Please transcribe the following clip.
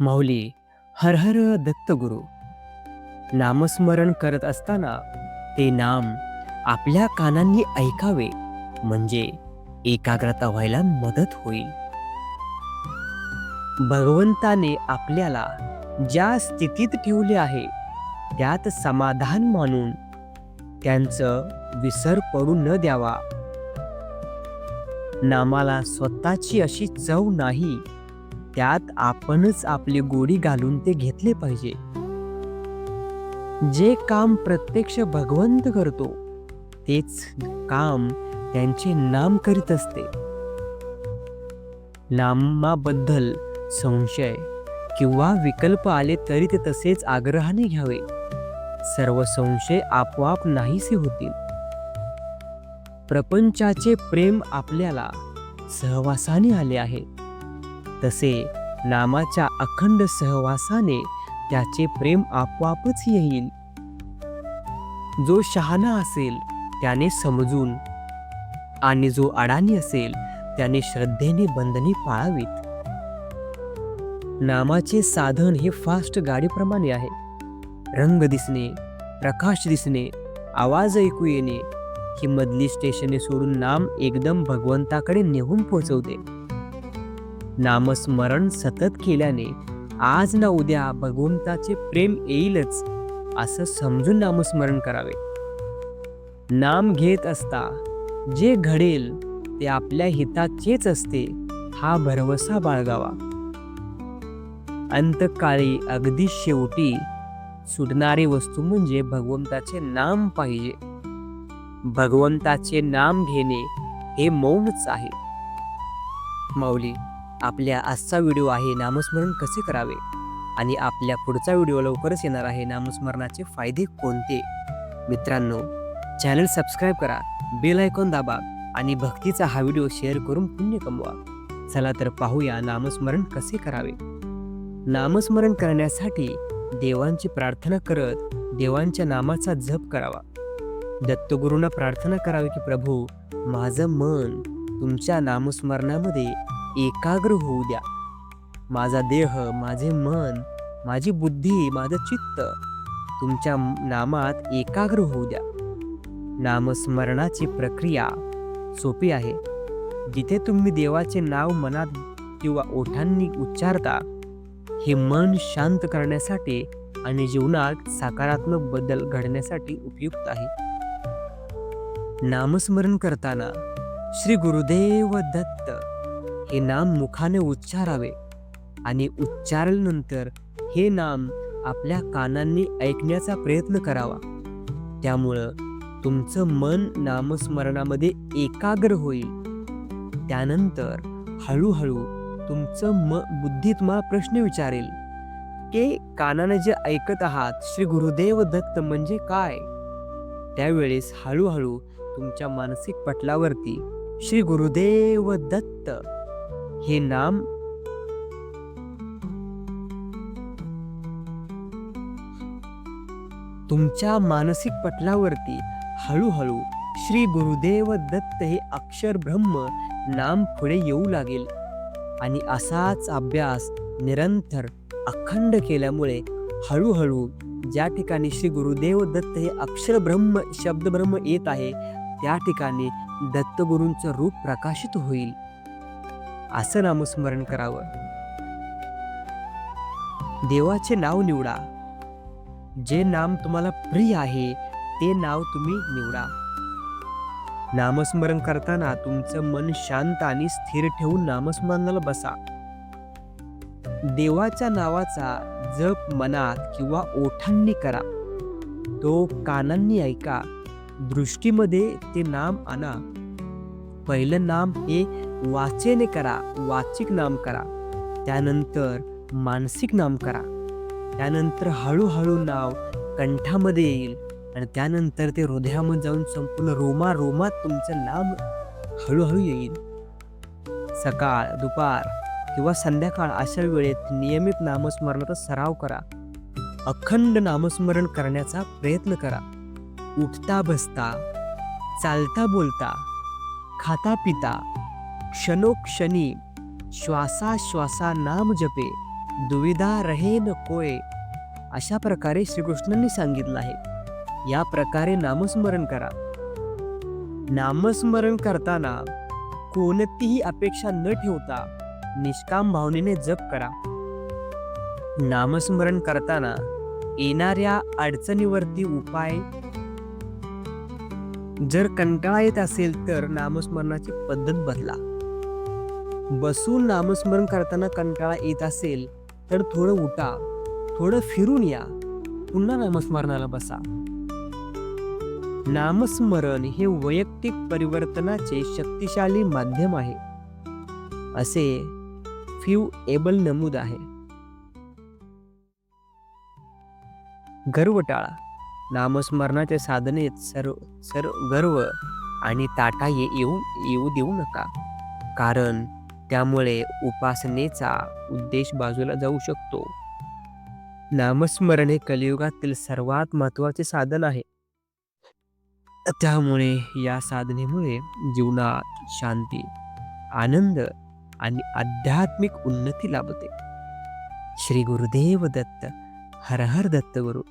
माऊली हर हर दत्तगुरु नामस्मरण करत असताना ते नाम आपल्या कानांनी ऐकावे म्हणजे एकाग्रता व्हायला मदत होईल. भगवंताने आपल्याला ज्या स्थितीत ठेवले आहे त्यात समाधान मानून त्यांचं विसर पडू न द्यावा. नामाला स्वतःची अशी चव नाही त्यात आपणच आपली गोडी घालून ते घेतले पाहिजे. जे काम प्रत्यक्ष भगवंत करतो तेच काम त्यांचे नाम करीत असते. नामाबद्दल संशय किंवा विकल्प आले तरी ते तसेच आग्रहाने घ्यावे. सर्व संशय आपोआप नाहीसे होतील. प्रपंचाचे प्रेम आपल्याला सहवासाने आले आहे. तसे नामाच्या अखंड सहवासाने त्याचे प्रेम आपोआपच येईल जो शहाणा असेल त्याने समजून आणि जो अडाणी असेल त्याने श्रद्धेने बंधने पाळावीत. नामाचे साधन हे फास्ट गाडीप्रमाणे आहे. रंग दिसणे प्रकाश दिसणे आवाज ऐकू येणे ही मधली स्टेशने सोडून नाम एकदम भगवंताकडे नेऊन पोहोचवते नामस्मरण सतत केल्याने आज ना उद्या भगवंताचे प्रेम येईलच असं समजून नामस्मरण करावे. नाम घेत असता जे घडेल ते आपल्या हिताचेच असते हा भरवसा बाळगावा. अंतकाळी अगदी शेवटी सुटणारी वस्तू म्हणजे भगवंताचे नाम पाहिजे. भगवंताचे नाम घेणे हे मौनच आहे. माऊली आपल्या आजचा व्हिडिओ आहे नामस्मरण कसे करावे? आणि आपल्या पुढचा व्हिडिओ लवकरच येणार आहे नामस्मरणाचे फायदे कोणते? मित्रांनो चॅनल सबस्क्राईब करा बेल आयकॉन दाबा आणि भक्तीचा हा व्हिडिओ शेअर करून पुण्य कमवा. चला तर पाहूया नामस्मरण कसे करावे. नामस्मरण करण्यासाठी देवांची प्रार्थना करत देवांच्या नामाचा जप करावा. दत्तगुरूंना प्रार्थना करावी की प्रभू माझं मन तुमच्या नामस्मरणामध्ये एकाग्र होऊ द्या. माझा देह माझे मन माझी बुद्धी माझं चित्त तुमच्या नामात एकाग्र होऊ द्या. नामस्मरणाची प्रक्रिया सोपी आहे. जिथे तुम्ही देवाचे नाव मनात किंवा ओठांनी उच्चारता हे मन शांत करण्यासाठी आणि जीवनात सकारात्मक बदल घडण्यासाठी उपयुक्त आहे. नामस्मरण करताना श्री गुरुदेव दत्त हे नाम मुखाने उच्चारावे आणि उच्चारल्यानंतर हे नाम आपल्या कानांनी ऐकण्याचा प्रयत्न करावा. त्यामुळं तुमचं मन नामस्मरणामध्ये एकाग्र होईल. त्यानंतर हळूहळू तुमचं म बुद्धी तुम्हाला प्रश्न विचारेल. की कानाने जे ऐकत आहात श्री गुरुदेव दत्त म्हणजे काय? त्यावेळेस हळूहळू तुमच्या मानसिक पटलावरती श्री गुरुदेव दत्त हे नाम तुमच्या मानसिक पटलावरती हळूहळू श्री गुरुदेव दत्त हे अक्षर ब्रह्म नाम पुढे येऊ लागेल. आणि असाच अभ्यास निरंतर अखंड केल्यामुळे हळूहळू ज्या ठिकाणी श्री गुरुदेव दत्त हे अक्षर ब्रह्म शब्द ब्रह्म येत आहे त्या ठिकाणी दत्तगुरूंचं रूप प्रकाशित होईल. असं नामस्मरण करावं. देवाचे नाव निवडा. जे नाम तुम्हाला प्रिय आहे ते नाव तुम्ही निवडा. नामस्मरण करताना तुमचं मन शांत आणि स्थिर ठेवून नामस्मरणाला बसा. देवाच्या नावाचा जप मनात किंवा ओठांनी करा. तो कानांनी ऐका. दृष्टीमध्ये ते नाम आणा. पहिलं नाम हे वाचेने करा वाचिक नाम करा. त्यानंतर मानसिक नाम करा. त्यानंतर हळूहळू नाव कंठामध्ये येईल आणि त्यानंतर ते हृदयामध्ये जाऊन संपूर्ण रोमा रोमात तुमचं नाम हळूहळू येईल. सकाळ दुपार किंवा संध्याकाळ अशा वेळेत नियमित नामस्मरणाचा सराव करा. अखंड नामस्मरण करण्याचा प्रयत्न करा. उठता बसता चालता बोलता खाता पिता क्षणोक्षणी श्वासाश्वासा नाम जपे दुविधा रहे न कोय अशा प्रकारे श्रीकृष्णांनी सांगितलं आहे. या प्रकारे नामस्मरण करा. नामस्मरण करताना कोणतीही अपेक्षा न ठेवता निष्काम भावनेने जप करा. नामस्मरण करताना येणाऱ्या अडचणीवरती उपाय जर कंटाळा येत असेल तर नामस्मरणाची पद्धत बदला. बसून नामस्मरण करताना कंटाळा येत असेल तर थोडं उठा थोडं फिरून या पुन्हा नामस्मरणाला बसा. नामस्मरण हे वैयक्तिक परिवर्तनाचे शक्तिशाली माध्यम आहे. असे फ्यू एबल नमूद आहे. गर्व टाळा नामस्मरणाच्या साधनेत सर्व सर्व गर्व आणि ताटा ये येऊ येऊ देऊ नका. कारण त्यामुळे उपासनेचा उद्देश बाजूला जाऊ शकतो. नामस्मरण हे कलियुगातील सर्वात महत्त्वाचे साधन आहे. त्यामुळे या साधनेमुळे जीवनात शांती आनंद आणि आध्यात्मिक उन्नती लाभते. श्री गुरुदेव दत्त हर हर दत्त गुरु